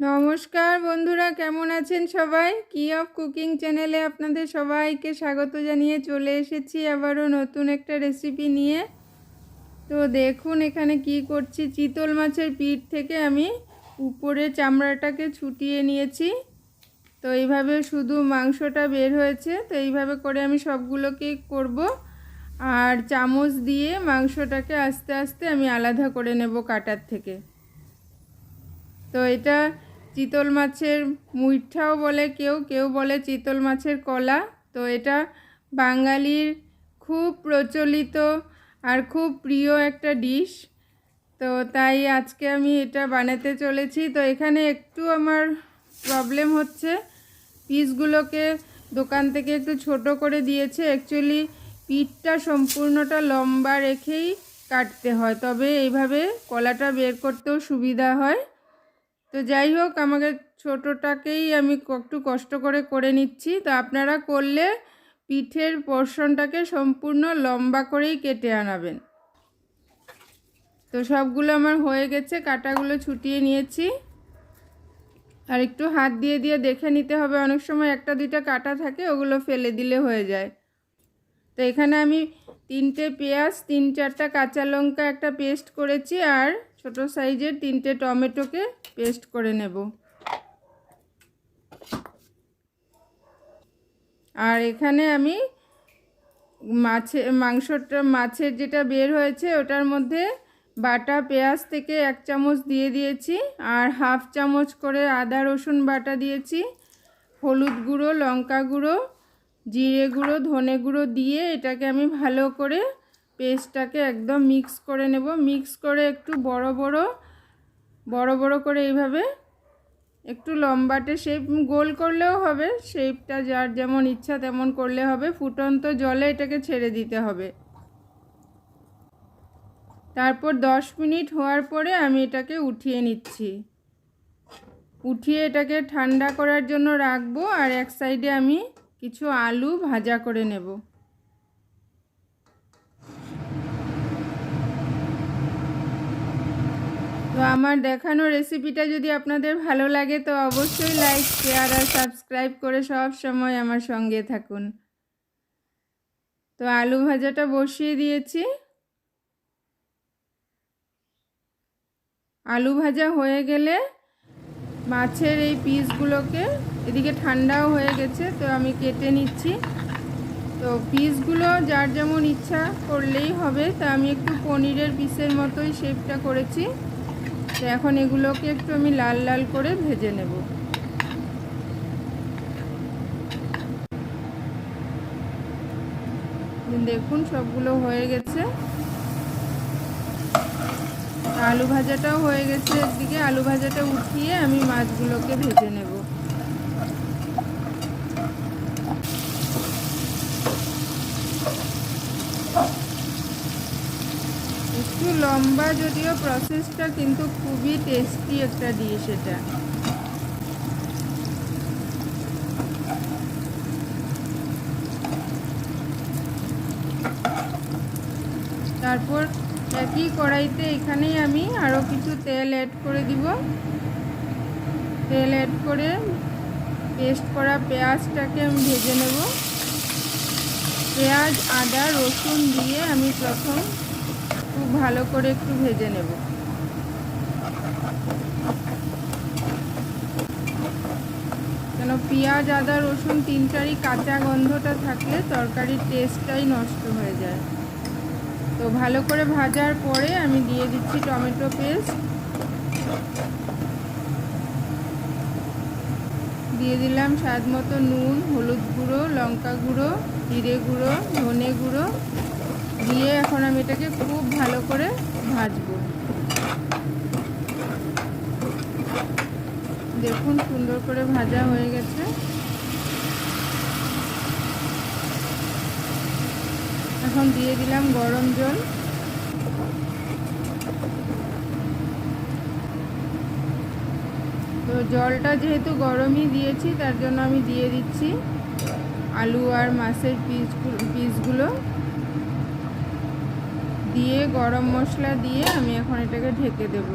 নমস্কার বন্ধুরা, কেমন আছেন সবাই? কি অফ কুকিং চ্যানেলে আপনাদের সবাইকে স্বাগত জানিয়ে চলে এসেছি আবারও নতুন একটা রেসিপি নিয়ে। তো দেখুন এখানে কি করছি। চিতল মাছের পিঠ থেকে আমি উপরে চামড়াটাকে ছুটিয়ে নিয়েছি। তো এইভাবে শুধু মাংসটা বের হয়েছে, তো এইভাবে করে আমি সবগুলোকেই করব। আর চামচ দিয়ে মাংসটাকে আস্তে আস্তে আমি আলাদা করে নেব কাটার থেকে। তো এটা চিতল মাছের মুইঠাও বলে কেউ কেউ বলে চিতল মাছের কলা। তো এটা বাঙালির খুব প্রচলিত আর খুব প্রিয় একটা ডিশ। তো তাই আজকে আমি এটা বানাতে চলেছি। তো এখানে একটু আমার প্রবলেম হচ্ছে। পিসগুলোকে দোকান থেকে একটু ছোট করে দিয়েছে। অ্যাকচুয়ালি পিঠটা সম্পূর্ণটা লম্বা রেখেই কাটতে হয়। তবে এইভাবে কলাটা বের করতেও সুবিধা হয়। তো যাই হোক, আমাকে ছোটোটাকেই আমি একটু কষ্ট করে করে নিচ্ছি। তো আপনারা করলে পিঠের পোর্শনটাকে সম্পূর্ণ লম্বা করেই কেটে আনাবেন। তো সবগুলো আমার হয়ে গেছে, কাটাগুলো ছুটিয়ে নিয়েছি। আর একটু হাত দিয়ে দিয়ে দেখে নিতে হবে, অনেক সময় একটা দুইটা কাটা থাকে, ওগুলো ফেলে দিলে হয়ে যায়। তো এখানে আমি তিনটে পেঁয়াজ, তিন চারটা কাঁচা লঙ্কা একটা পেস্ট করেছি, আর ছোট সাইজের তিনটে টমেটোকে পেস্ট করে নেব। আর এখানে আমি মাছে, মাংসটা, মাছের যেটা বের হয়েছে ওটার মধ্যে বাটা, পেঁয়াজ থেকে এক চামচ দিয়ে দিয়েছি আর হাফ চামচ করে আদা, রসুন বাটা দিয়েছি, হলুদ গুঁড়ো, লঙ্কা গুঁড়ো, জিরে গুঁড়ো, ধনে গুঁড়ো দিয়ে এটাকে আমি ভালো করে পেস্টটাকে একদম মিক্স করে নেব। মিক্স করে একটু বড় বড় বড় বড় করে এইভাবে একটু লম্বাটে শেপ গোল করলেও হবে শেপটা যার যেমন ইচ্ছা তেমন করলে হবে। ফুটন্ত জলে এটাকে ছেড়ে দিতে হবে। তারপর দশ মিনিট হওয়ার পরে আমি এটাকে উঠিয়ে নিচ্ছি। উঠিয়ে এটাকে ঠান্ডা করার জন্য রাখব আর এক সাইডে আমি কিছু আলু ভাজা করে নেব। তো আমার দেখানো রেসিপিটা যদি আপনাদের ভালো লাগে, তো অবশ্যই লাইক শেয়ার আর সাবস্ক্রাইব করে সব সময় আমার সঙ্গে থাকুন। তো আলু ভাজাটা বসিয়ে দিয়েছি। আলু ভাজা হয়ে গেলে মাছের এই পিসগুলোকে এদিকে ঠান্ডাও হয়ে গেছে, তো আমি কেটে নিচ্ছি। তো পিসগুলো যার যেমন ইচ্ছা করলেই হবে, তা আমি একটু পনিরের পিসের মতোই শেপটা করেছি। তো এখন এগুলোকে একটু আমি লাল লাল করে ভেজে নেব। দেখুন, সবগুলো হয়ে গেছে। আলু ভাজাটাও হয়ে গেছে একদিকে। আলু ভাজাটা উঠিয়ে আমি মাছগুলোকে ভেজে নেব একটু লম্বা যদিও প্রসেসটা কিন্তু খুবই টেস্টি একটা ডিশ এটা। তারপর একই কড়াইতে এখানেই আমি আরও কিছু তেল অ্যাড করে দিব। তেল অ্যাড করে পেস্ট করা পেঁয়াজটাকে আমি ভেজে নেব। পেঁয়াজ, আদা, রসুন দিয়ে আমি প্রথম খুব ভালো করে একটু ভেজে নেব। কেন পেঁয়াজ, আদা, রসুন তিনটারই কাঁচা গন্ধটা থাকলে তরকারির টেস্টটাই নষ্ট হয়ে যায়। তো ভালো করে ভাজার পরে আমি দিয়ে দিচ্ছি টমেটো পেস্ট। দিয়ে দিলাম স্বাদ মতো নুন, হলুদ গুঁড়ো, লঙ্কা গুঁড়ো, জিরে গুঁড়ো, ধনে গুঁড়ো দিয়ে এখন আমি এটাকে খুব ভালো করে ভাজবো। দেখুন, সুন্দর করে ভাজা হয়ে গেছে। এখন দিয়ে দিলাম গরম জল। তো জলটা যেহেতু গরমই দিয়েছি, তার জন্য আমি দিয়ে দিচ্ছি আলু আর মাছের পিসগুলো পিসগুলো দিয়ে গরম মশলা দিয়ে আমি এখন এটাকে ঢেকে দেব।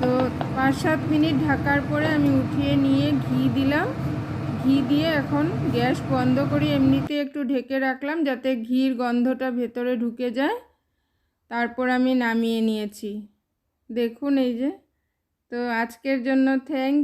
তো পাঁচ সাত মিনিট ঢাকার পরে আমি উঠিয়ে নিয়ে ঘি দিলাম। ঘি দিয়ে এখন গ্যাস বন্ধ করি এমনিতে একটু ঢেকে রাখলাম যাতে ঘির গন্ধটা ভেতরে ঢুকে যায়। তারপর আমি নামিয়ে নিয়েছি। দেখুন এই যে, তো আজকের জন্য থ্যাংক